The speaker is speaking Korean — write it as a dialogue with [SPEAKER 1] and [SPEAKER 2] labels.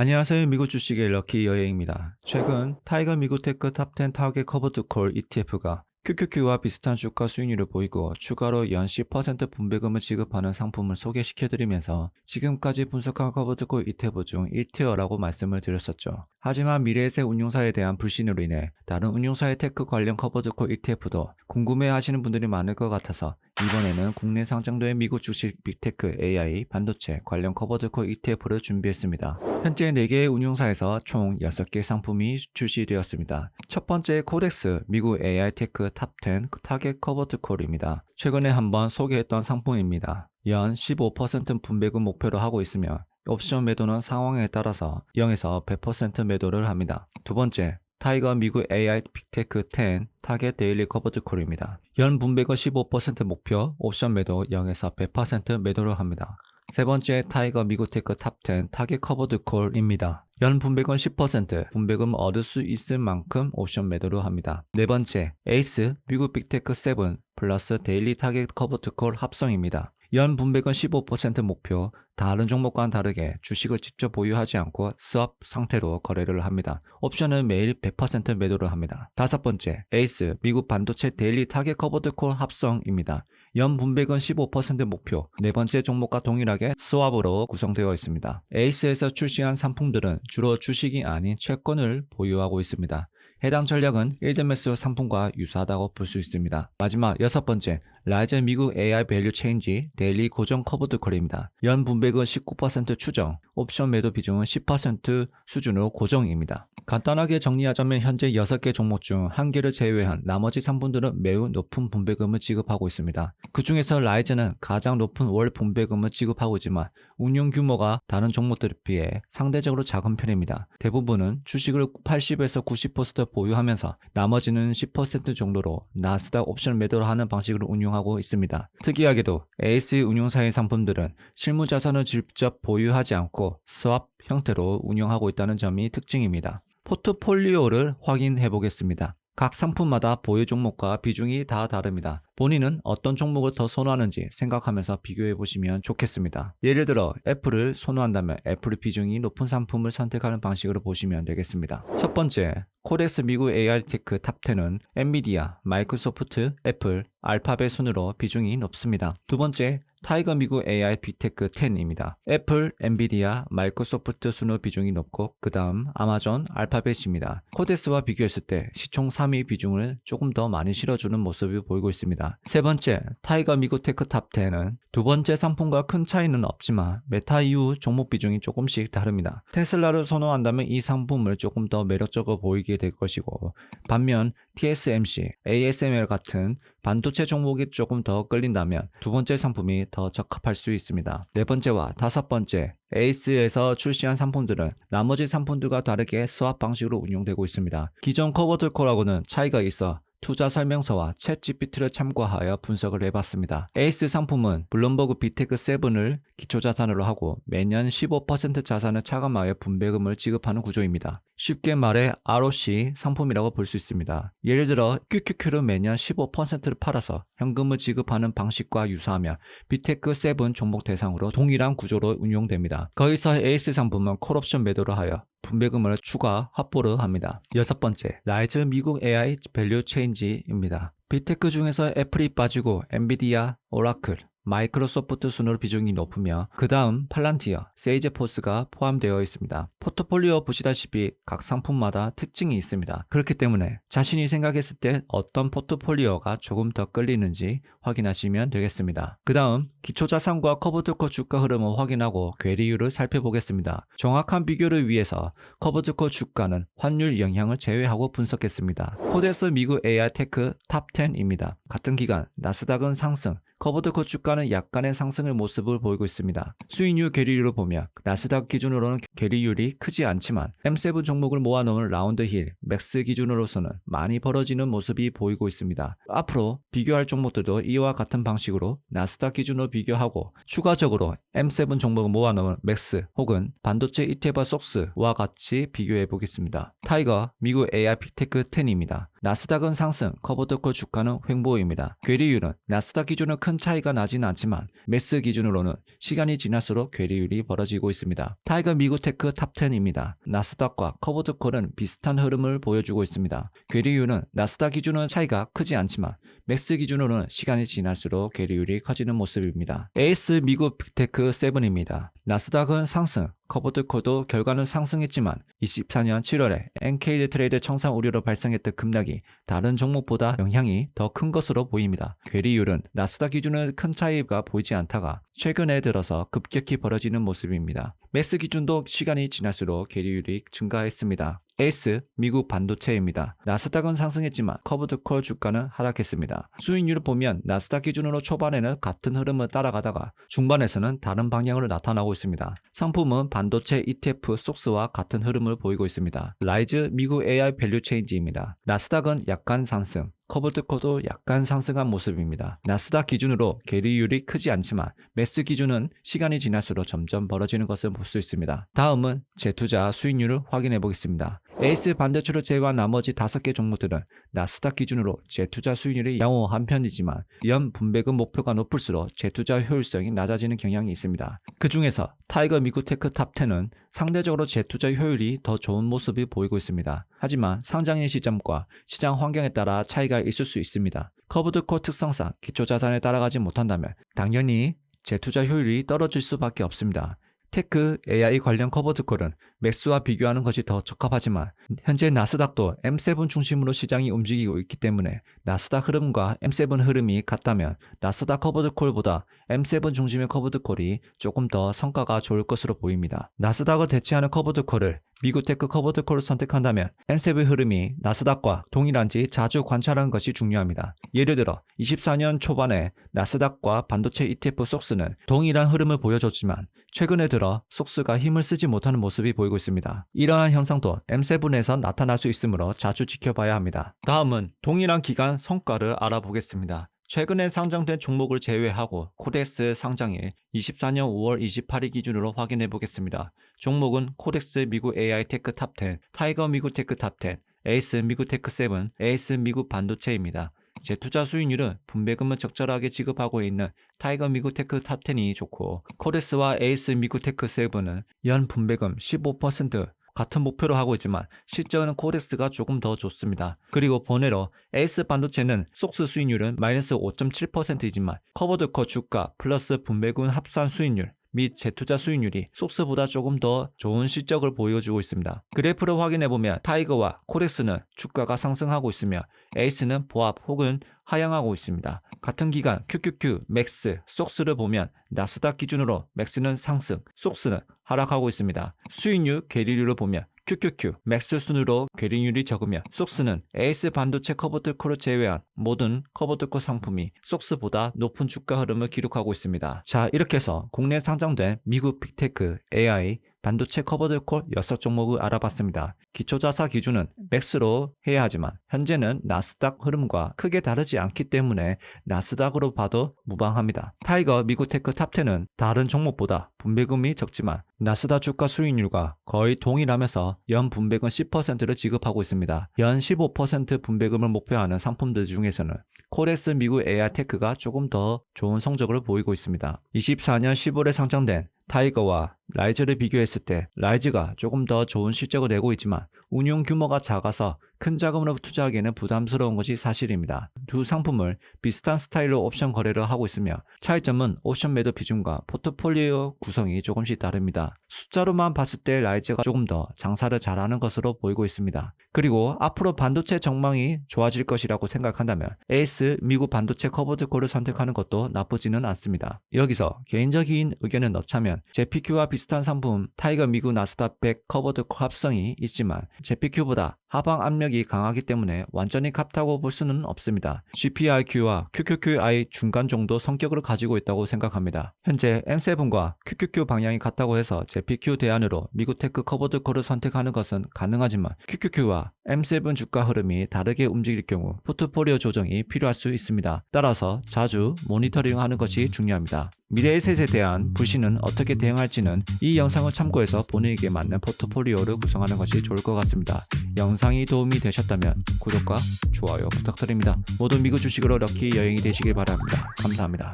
[SPEAKER 1] 안녕하세요. 미국 주식의 럭키 여행입니다. 최근 타이거 미국 테크 탑10 타겟 커버드 콜 ETF가 QQQ와 비슷한 주가 수익률을 보이고 추가로 연 10% 분배금을 지급하는 상품을 소개시켜드리면서 지금까지 분석한 커버드콜 ETF 중 1티어라고 말씀을 드렸었죠. 하지만 미래에셋 운용사에 대한 불신으로 인해 다른 운용사의 테크 관련 커버드콜 ETF도 궁금해하시는 분들이 많을 것 같아서 이번에는 국내 상장된 미국 주식 빅테크 AI 반도체 관련 커버드콜 ETF를 준비했습니다. 현재 4개의 운용사에서 총 6개 상품이 출시되었습니다. 첫 번째 코덱스 미국 AI 테크 탑10 타겟 커버드콜입니다. 최근에 한번 소개했던 상품입니다. 연 15% 분배금 목표로 하고 있으며 옵션 매도는 상황에 따라서 0에서 100% 매도를 합니다. 두 번째, 타이거 미국 AI 빅테크 10 타겟 데일리 커버드 콜입니다. 연 분배금 15% 목표, 옵션 매도 0에서 100% 매도를 합니다. 세 번째 타이거 미국 테크 탑 10 타겟 커버드 콜입니다. 연 분배금 10%, 분배금 얻을 수 있을 만큼 옵션 매도를 합니다. 네 번째, 에이스 미국 빅테크 7 플러스 데일리 타겟 커버드 콜 합성입니다. 연 분배금 15% 목표, 다른 종목과는 다르게 주식을 직접 보유하지 않고 스왑 상태로 거래를 합니다. 옵션은 매일 100% 매도를 합니다. 다섯 번째, 에이스 미국 반도체 데일리 타겟 커버드 콜 합성입니다. 연 분배금 15% 목표, 네 번째 종목과 동일하게 스왑으로 구성되어 있습니다. 에이스에서 출시한 상품들은 주로 주식이 아닌 채권을 보유하고 있습니다. 해당 전략은 1드매스 상품과 유사하다고 볼 수 있습니다. 마지막 여섯 번째, 라이젠 미국 AI 밸류 체인지 데일리 고정 커브드 콜입니다. 연 분배금 19% 추정, 옵션 매도 비중은 10% 수준으로 고정입니다. 간단하게 정리하자면 현재 6개 종목 중 1개를 제외한 나머지 상품들은 매우 높은 분배금을 지급하고 있습니다. 그 중에서 라이젠은 가장 높은 월 분배금을 지급하고 있지만 운용 규모가 다른 종목들에 비해 상대적으로 작은 편입니다. 대부분은 주식을 80에서 90% 보유하면서 나머지는 10% 정도로 나스닥 옵션 매도를 하는 방식으로 운용하고 있습니다. 특이하게도 에이스 운용사의 상품들은 실무 자산을 직접 보유하지 않고 스왑 형태로 운영하고 있다는 점이 특징입니다. 포트폴리오를 확인해 보겠습니다. 각 상품마다 보유 종목과 비중이 다 다릅니다. 본인은 어떤 종목을 더 선호하는지 생각하면서 비교해 보시면 좋겠습니다. 예를 들어 애플을 선호한다면 애플의 비중이 높은 상품을 선택하는 방식으로 보시면 되겠습니다. 첫 번째, 코덱스 미국 AI 테크 탑10은 엔비디아, 마이크로소프트, 애플, 알파벳 순으로 비중이 높습니다. 두 번째, 타이거 미국 AI 빅테크 10입니다. 애플, 엔비디아, 마이크로소프트 순으로 비중이 높고 그 다음 아마존, 알파벳입니다. 코데스와 비교했을 때 시총 3위 비중을 조금 더 많이 실어주는 모습을 보이고 있습니다. 세 번째, 타이거 미국 테크 탑 10은 두 번째 상품과 큰 차이는 없지만 메타 이후 종목 비중이 조금씩 다릅니다. 테슬라를 선호한다면 이 상품을 조금 더 매력적으로 보이게 될 것이고 반면 TSMC, ASML 같은 반도체 종목이 조금 더 끌린다면 두 번째 상품이 더 적합할 수 있습니다. 네 번째와 다섯 번째, 에이스에서 출시한 상품들은 나머지 상품들과 다르게 스왑 방식으로 운용되고 있습니다. 기존 커버들콜하고는 차이가 있어 투자 설명서와 챗 GPT를 참고하여 분석을 해봤습니다. 에이스 상품은 블룸버그 비테크 7을 기초자산으로 하고 매년 15% 자산을 차감하여 분배금을 지급하는 구조입니다. 쉽게 말해 ROC 상품이라고 볼 수 있습니다. 예를 들어 QQQ를 매년 15%를 팔아서 현금을 지급하는 방식과 유사하며 비테크 7 종목 대상으로 동일한 구조로 운용됩니다. 거기서 에이스 상품은 콜옵션 매도를 하여 분배금을 추가 확보를 합니다. 여섯 번째, 라이즈 미국 AI 밸류 체인지입니다. 빅테크 중에서 애플이 빠지고 엔비디아, 오라클, 마이크로소프트 순으로 비중이 높으며 그 다음 팔란티어, 세이제포스가 포함되어 있습니다. 포트폴리오 보시다시피 각 상품마다 특징이 있습니다. 그렇기 때문에 자신이 생각했을 때 어떤 포트폴리오가 조금 더 끌리는지 확인하시면 되겠습니다. 그 다음 기초자산과 커버드코 주가 흐름을 확인하고 괴리율을 살펴보겠습니다. 정확한 비교를 위해서 커버드코 주가는 환율 영향을 제외하고 분석했습니다. 코데스 미국 AI 테크 탑 10입니다. 같은 기간 나스닥은 상승, 커버드코 주가는 약간의 상승의 모습을 보이고 있습니다. 수익률 괴리율을 보면 나스닥 기준으로는 괴리율이 크지 않지만 M7 종목을 모아놓은 라운드 힐, 맥스 기준으로서는 많이 벌어지는 모습이 보이고 있습니다. 앞으로 비교할 종목들도 이와 같은 방식으로 나스닥 기준으로 비교하고 추가적으로 M7 종목을 모아놓은 맥스 혹은 반도체 ETF 속스와 같이 비교해 보겠습니다. 타이거 미국 AI 빅테크 10입니다. 나스닥은 상승, 커버드콜 주가는 횡보입니다. 괴리율은 나스닥 기준은 큰 차이가 나진 않지만 매스 기준으로는 시간이 지날수록 괴리율이 벌어지고 있습니다. 타이거 미국 테크 탑 10입니다. 나스닥과 커버드콜은 비슷한 흐름을 보여주고 있습니다. 괴리율은 나스닥 기준은 차이가 크지 않지만 맥스 기준으로는 시간이 지날수록 괴리율이 커지는 모습입니다. 에이스 미국 빅테크 7입니다. 나스닥은 상승, 커버드콜도 결과는 상승했지만 24년 7월에 NKD 트레이드 청산 우려로 발생했던 급락이 다른 종목보다 영향이 더 큰 것으로 보입니다. 괴리율은 나스닥 기준은 큰 차이가 보이지 않다가 최근에 들어서 급격히 벌어지는 모습입니다. 매스 기준도 시간이 지날수록 괴리율이 증가했습니다. 에이스 미국 반도체입니다. 나스닥은 상승했지만 커브드콜 주가는 하락했습니다. 수익률을 보면 나스닥 기준으로 초반에는 같은 흐름을 따라가다가 중반에서는 다른 방향으로 나타나고 있습니다. 상품은 반도체 ETF 속스와 같은 흐름을 보이고 있습니다. 라이즈 미국 AI 밸류 체인지입니다. 나스닥은 약간 상승, 커브드코도 약간 상승한 모습입니다. 나스닥 기준으로 괴리율이 크지 않지만 매스 기준은 시간이 지날수록 점점 벌어지는 것을 볼 수 있습니다. 다음은 재투자 수익률을 확인해 보겠습니다. 에이스 반도체를 제외한 나머지 5개 종목들은 나스닥 기준으로 재투자 수익률이 양호 한 편이지만 연 분배금 목표가 높을수록 재투자 효율성이 낮아지는 경향이 있습니다. 그 중에서 타이거 미국 테크 탑 10은 상대적으로 재투자 효율이 더 좋은 모습이 보이고 있습니다. 하지만 상장일 시점과 시장 환경에 따라 차이가 있을 수 있습니다. 커브드 코 특성상 기초자산에 따라가지 못한다면 당연히 재투자 효율이 떨어질 수밖에 없습니다. 테크 AI 관련 커버드콜은 맥스와 비교하는 것이 더 적합하지만 현재 나스닥도 M7 중심으로 시장이 움직이고 있기 때문에 나스닥 흐름과 M7 흐름이 같다면 나스닥 커버드콜보다 M7 중심의 커버드콜이 조금 더 성과가 좋을 것으로 보입니다. 나스닥을 대체하는 커버드콜을 미국 테크 커버드 콜을 선택한다면 M7 흐름이 나스닥과 동일한지 자주 관찰하는 것이 중요합니다. 예를 들어 24년 초반에 나스닥과 반도체 ETF 속스는 동일한 흐름을 보여줬지만 최근에 들어 속스가 힘을 쓰지 못하는 모습이 보이고 있습니다. 이러한 현상도 M7에서 나타날 수 있으므로 자주 지켜봐야 합니다. 다음은 동일한 기간 성과를 알아보겠습니다. 최근에 상장된 종목을 제외하고 코덱스 상장일 24년 5월 28일 기준으로 확인해 보겠습니다. 종목은 코덱스 미국 AI 테크 탑 10, 타이거 미국 테크 탑 10, 에이스 미국 테크 7, 에이스 미국 반도체입니다. 재투자 수익률은 분배금을 적절하게 지급하고 있는 타이거 미국 테크 탑 10이 좋고 코덱스와 에이스 미국 테크 7은 연 분배금 15% 같은 목표로 하고 있지만 실제로는 코덱스가 조금 더 좋습니다. 그리고 번외로 에이스 반도체는 속스 수익률은 마이너스 5.7%이지만 커버드커 주가 플러스 분배금 합산 수익률 및 재투자 수익률이 속스보다 조금 더 좋은 실적을 보여주고 있습니다. 그래프를 확인해보면 타이거와 코렉스는 주가가 상승하고 있으며 에이스는 보합 혹은 하향하고 있습니다. 같은 기간 QQQ, 맥스, 속스를 보면 나스닥 기준으로 맥스는 상승, 속스는 하락하고 있습니다. 수익률 괴리율을 보면 QQQ, 맥스 순으로 괴리율이 적으며 속스는 에이스 반도체 커버드코를 제외한 모든 커버드코 상품이 속스보다 높은 주가 흐름을 기록하고 있습니다. 자, 이렇게 해서 국내 상장된 미국 빅테크, AI, 반도체 커버드콜 6종목을 알아봤습니다. 기초자사 기준은 맥스로 해야 하지만 현재는 나스닥 흐름과 크게 다르지 않기 때문에 나스닥으로 봐도 무방합니다. 타이거 미국 테크 탑10은 다른 종목보다 분배금이 적지만 나스닥 주가 수익률과 거의 동일하면서 연 분배금 10%를 지급하고 있습니다. 연 15% 분배금을 목표하는 상품들 중에서는 코레스 미국 AI 테크가 조금 더 좋은 성적을 보이고 있습니다. 24년 10월에 상장된 타이거와 라이즈를 비교했을 때 라이즈가 조금 더 좋은 실적을 내고 있지만 운용 규모가 작아서 큰 자금으로 투자하기에는 부담스러운 것이 사실입니다. 두 상품을 비슷한 스타일로 옵션 거래를 하고 있으며 차이점은 옵션 매도 비중과 포트폴리오 구성이 조금씩 다릅니다. 숫자로만 봤을 때 라이즈가 조금 더 장사를 잘하는 것으로 보이고 있습니다. 그리고 앞으로 반도체 전망이 좋아질 것이라고 생각한다면 에이스 미국 반도체 커버드콜을 선택하는 것도 나쁘지는 않습니다. 여기서 개인적인 의견을 넣자면 JPQ와 비슷한 상품 타이거 미국 나스닥 100 커버드콜 합성이 있지만 JPQ보다 하방 압력 이 강하기 때문에 완전히 같다고 볼 수는 없습니다. GPIQ와 QQQI 중간 정도 성격을 가지고 있다고 생각합니다. 현재 M7과 QQQ 방향이 같다고 해서 JPQ 대안으로 미국 테크 커버드 콜을 선택하는 것은 가능하지만 QQQ와 M7 주가 흐름이 다르게 움직일 경우 포트폴리오 조정이 필요할 수 있습니다. 따라서 자주 모니터링하는 것이 중요합니다. 미래의 셋에 대한 불신은 어떻게 대응할지는 이 영상을 참고해서 본인에게 맞는 포트폴리오를 구성하는 것이 좋을 것 같습니다. 영상이 도움이 되셨다면 구독과 좋아요 부탁드립니다. 모든 미국 주식으로 럭키 여행이 되시길 바랍니다. 감사합니다.